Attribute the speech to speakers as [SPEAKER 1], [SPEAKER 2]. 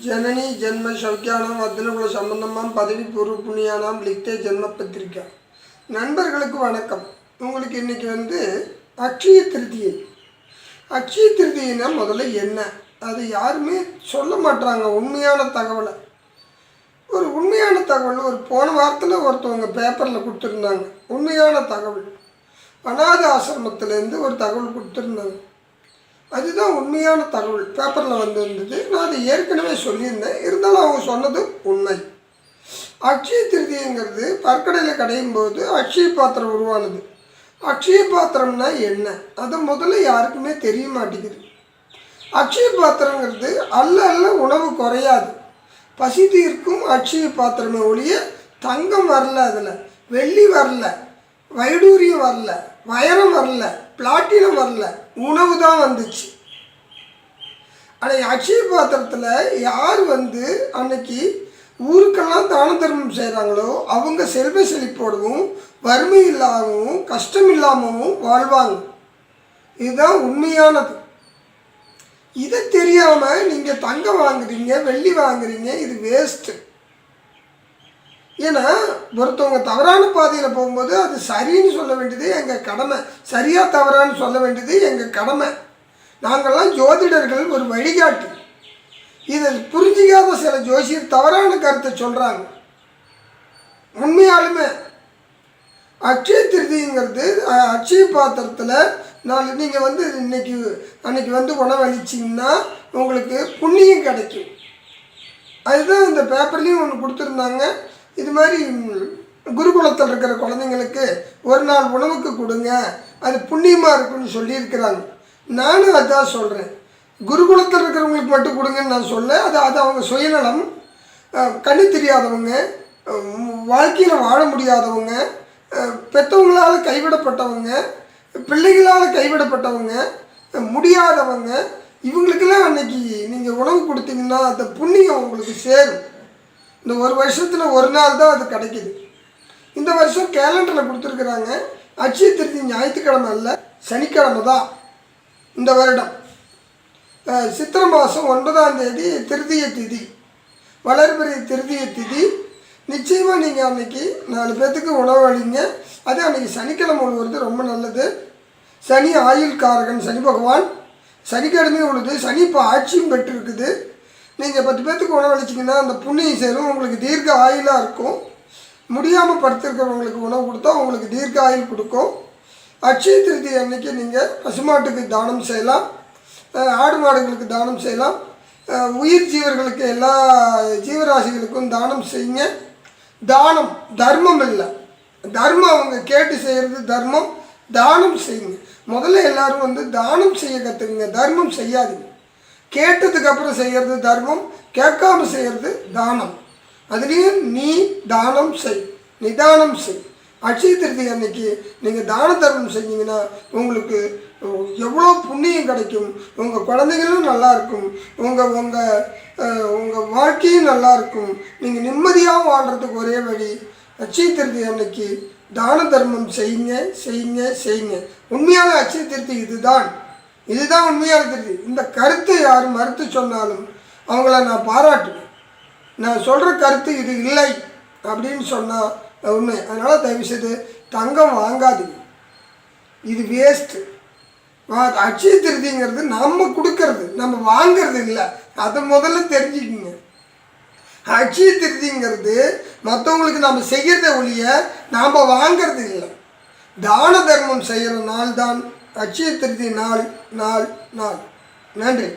[SPEAKER 1] ஜனனி ஜென்ம சௌக்கியானாம் அர்த்தனகுல சம்பந்தமாம் பதவி பூர்வ புண்ணியானாம் லிக்தே ஜென்ம பத்திரிக்கா நண்பர்களுக்கு வணக்கம் உங்களுக்கு இன்றைக்கி வந்து அக்ஷய திருத்தியை அக்ஷய திருத்தினா முதல்ல என்ன அது யாருமே சொல்ல மாட்டாங்க உண்மையான தகவலை ஒரு உண்மையான தகவல் ஒரு போன வாரத்தில் ஒருத்தவங்க பேப்பரில் கொடுத்துருந்தாங்க உண்மையான தகவல் அனாத ஆசிரமத்துலேருந்து ஒரு தகவல் கொடுத்துருந்தாங்க அதுதான் உண்மையான தகவல். பேப்பரில் வந்திருந்தது. நான் அதை ஏற்கனவே சொல்லியிருந்தேன். இருந்தாலும் அவங்க சொன்னது உண்மை. அக்ஷய திருதிங்கிறது பற்கடையில் கடையும் போது அக்ஷய பாத்திரம் உருவானது. அக்ஷய பாத்திரம்னா என்ன? அது முதல்ல யாருக்குமே தெரிய மாட்டேங்குது. அக்ஷய பாத்திரங்கிறது அல்ல அல்ல உணவு குறையாது. பசி தீர்க்கும் அக்ஷய பாத்திரமே ஒழிய தங்கம் வரல அதில். வெள்ளி வரல. வைடூரியம் வரல. வைரம் வரல பிளாட்டினம் வரல உணவு தான் வந்துச்சு. ஆனால் அக்ஷய பாத்திரத்தில் யார் வந்து அன்னைக்கு ஊருக்கெல்லாம் தான தர்மம் செய்கிறாங்களோ அவங்க செல்வ செழிப்போடவும் வறுமை இல்லாமவும் கஷ்டம் இல்லாமவும் வாழ்வாங்க. இதுதான் உண்மையானது. இதை தெரியாமல் நீங்கள் தங்கம் வாங்குறீங்க வெள்ளி வாங்குறீங்க இது வேஸ்ட்டு ஏன்னா ஒருத்தவங்க தவறான பாதையில் போகும்போது அது சரின்னு சொல்ல வேண்டியது எங்கள் கடமை. சரியாக தவறான்னு சொல்ல வேண்டியது எங்கள் கடமை. நாங்கள்லாம் ஜோதிடர்கள் ஒரு வழிகாட்டு. இதை புரிஞ்சிக்காத சில ஜோசியர் தவறான கருத்தை சொல்கிறாங்க உண்மையாலுமே அக்ஷய திருதிங்கிறது அக்ஷய பாத்திரத்தில் நாலு நீங்கள் வந்து இன்னைக்கு அன்னைக்கு வந்து உணவளிச்சிங்கன்னா உங்களுக்கு புண்ணியம் கிடைக்கும். அதுதான் இந்த பேப்பர்லேயும் ஒன்று கொடுத்துருந்தாங்க. இது மாதிரி குருகுலத்தில் இருக்கிற குழந்தைங்களுக்கு ஒரு நாள் உணவுக்கு கொடுங்க. அது புண்ணியமாக இருக்குன்னு சொல்லியிருக்கிறாங்க. நானும் அதான் சொல்கிறேன் குருகுலத்தில் இருக்கிறவங்களுக்கு மட்டும் கொடுங்கன்னு நான் சொல்ல அது அது அவங்க சுயநலம். கண்ணு தெரியாதவங்க வாழ்க்கையில் வாழ முடியாதவங்க பெற்றவங்களால் கைவிடப்பட்டவங்க பிள்ளைகளால் கைவிடப்பட்டவங்க முடியாதவங்க இவங்களுக்கெல்லாம் அன்னைக்கு நீங்கள் உணவு கொடுத்தீங்கன்னா அந்த புண்ணியம் உங்களுக்கு சேரும். இந்த ஒரு வருஷத்தில் ஒரு நாள் தான் அது கிடைக்கிது. இந்த வருஷம் கேலண்டரில் கொடுத்துருக்குறாங்க. அச்சய திருத்தி ஞாயிற்றுக்கிழமை அல்ல சனிக்கிழமை தான் இந்த வருடம். சித்திரை மாதம் ஒன்பதாம் தேதி திருதிய திதி. வளர்பிறை திருதிய திதி. நிச்சயமாக நீங்கள் அன்னைக்கு நாலு பேர்த்துக்கு உணவு அளிங்க அது அன்றைக்கி சனிக்கிழமை உழுவுறது ரொம்ப நல்லது. சனி ஆயுள் காரகன் சனி பகவான். சனிக்கிழமையும் உழுது சனி இப்போ ஆட்சியும் பெற்றிருக்குது. நீங்கள் பத்து பேர்த்துக்கு உணவளிச்சிங்கன்னா அந்த புண்ணியம் சேரும் உங்களுக்கு தீர்க்க ஆயுளாக இருக்கும். முடியாமல் படுத்திருக்கிறவங்களுக்கு உணவு கொடுத்தா உங்களுக்கு தீர்க்க ஆயுள் கொடுக்கும். அட்சய திருதி அன்னைக்கு நீங்கள் பசுமாட்டுக்கு தானம் செய்யலாம். ஆடு மாடுகளுக்கு தானம் செய்யலாம். உயிர் ஜீவர்களுக்கு எல்லா ஜீவராசிகளுக்கும் தானம் செய்யுங்க. தானம் தர்மம் இல்லை. தர்மம் அவங்க கேட்டு செய்கிறது தர்மம். தானம் செய்யுங்க. முதல்ல எல்லாரும் வந்து தானம் செய்ய கற்றுக்குங்க தர்மம் செய்யாதீங்க. கேட்டதுக்கு அப்புறம் செய்கிறது தர்மம் கேட்காம செய்கிறது தானம். அதுலேயும் நீ தானம் செய் நிதானம் செய். அட்சய திருதி அன்னைக்கு நீங்கள் தான தர்மம் செஞ்சீங்கன்னா உங்களுக்கு எவ்வளோ புண்ணியம் கிடைக்கும் உங்கள் குழந்தைகளும் நல்லா இருக்கும் உங்கள் உங்கள் உங்கள் வாழ்க்கையும் நல்லா இருக்கும். நீங்கள் நிம்மதியாக வாழ்கிறதுக்கு ஒரே வழி அட்சய திருதி அன்னைக்கு தான தர்மம் செய்யுங்க செய்யுங்க செய்யுங்க. உண்மையான அச்சய திருத்தி இதுதான். இதுதான் உண்மையாக இருக்குது. இந்த கருத்தை யார் மறுத்து சொன்னாலும் அவங்கள நான் பாராட்டுவேன். நான் சொல்கிற கருத்து இது இல்லை அப்படின்னு சொன்னால் உண்மை. அதனால் தயவுசெய்து தங்கம் வாங்காதீங்க. இது வேஸ்ட்டு அட்சய திருதிங்கிறது நம்ம கொடுக்கறது. நம்ம வாங்கிறது இல்லை. அதை முதல்ல தெரிஞ்சுக்கிங்க. அட்சய திருதிங்கிறது மற்றவங்களுக்கு நம்ம செய்கிறத ஒழிய நாம் வாங்கிறது இல்லை. தான தர்மம் செய்கிற நாள் தான் அச்சய திருதி நாள் நாள் நாள். நன்றி.